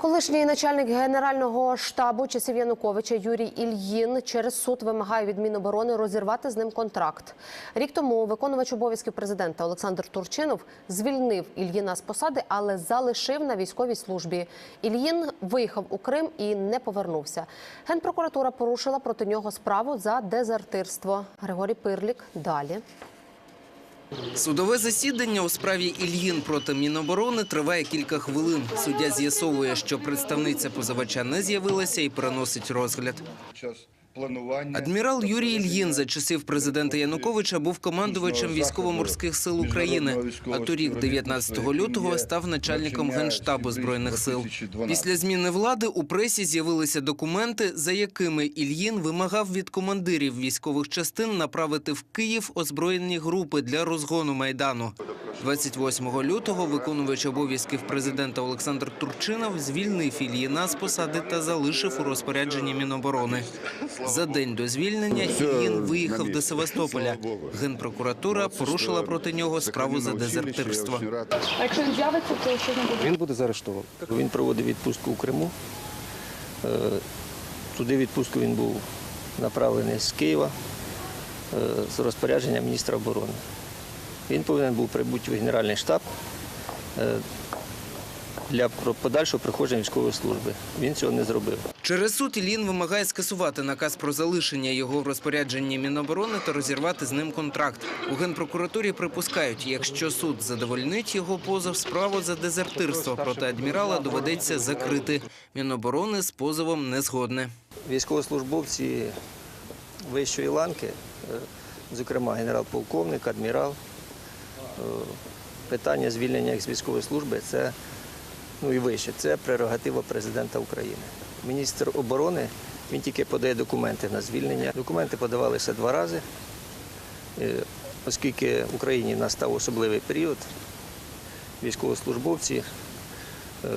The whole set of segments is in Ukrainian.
Колишній начальник генерального штабу часів Януковича Юрій Ільїн через суд вимагає від Міноборони розірвати з ним контракт. Рік тому виконувач обов'язків президента Олександр Турчинов звільнив Ільїна з посади, але залишив на військовій службі. Ільїн виїхав у Крим і не повернувся. Генпрокуратура порушила проти нього справу за дезертирство. Григорій Пирлік далі. Судове засідання у справі Ільїн проти Міноборони триває кілька хвилин. Суддя з'ясовує, що представниця позивача не з'явилася і переносить розгляд. Планування. Адмірал Юрій Ільїн за часів президента Януковича був командувачем військово-морських сил України. А торік, 19 лютого, став начальником генштабу збройних сил. Після зміни влади у пресі з'явилися документи, за якими Ільїн вимагав від командирів військових частин направити в Київ озброєні групи для розгону майдану. 28 лютого виконувач обов'язків президента Олександр Турчинов звільнив Ільїна з посади та залишив у розпорядженні Міноборони. За день до звільнення Ільїн виїхав до Севастополя. Генпрокуратура порушила проти нього справу за дезертирство. А якщо він з'явиться, то що ним буде? Він буде заарештований. Він проводив відпустку у Криму. Е, Туди відпустку він був направлений з Києва е, з розпорядження міністра оборони. Він повинен був прибути в Генеральний штаб е, для подальшого проходження військової служби. Він цього не зробив. Через суд Ілін вимагає скасувати наказ про залишення його в розпорядженні Міноборони та розірвати з ним контракт. У генпрокуратурі припускають, якщо суд задовольнить його позов, справу за дезертирство проти адмірала доведеться закрити. Міноборони з позовом не згодне. Військовослужбовці вищої ланки, е, зокрема генерал-полковник, адмірал, питання звільнення їх з військової служби це ну і вище, це прерогатива президента України. Міністр оборони він тільки подає документи на звільнення. Документи подавалися два рази, Е, оскільки в Україні настав особливий період, військовослужбовці е,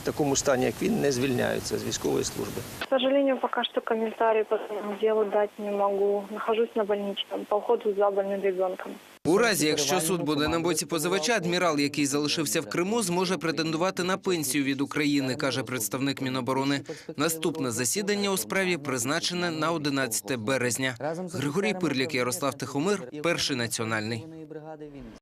в такому стані, як він, не звільняються з військової служби. К сожалению, пока что комментарий по этому делу дать не могу. Нахожусь на больничном по уходу за больным ребенком. У разі, якщо суд буде на боці позивача, адмірал, який залишився в Криму, зможе претендувати на пенсію від України, каже представник Міноборони. Наступне засідання у справі призначене на 11 березня. Григорій Пирлік, Ярослав Тихомир, перший національний.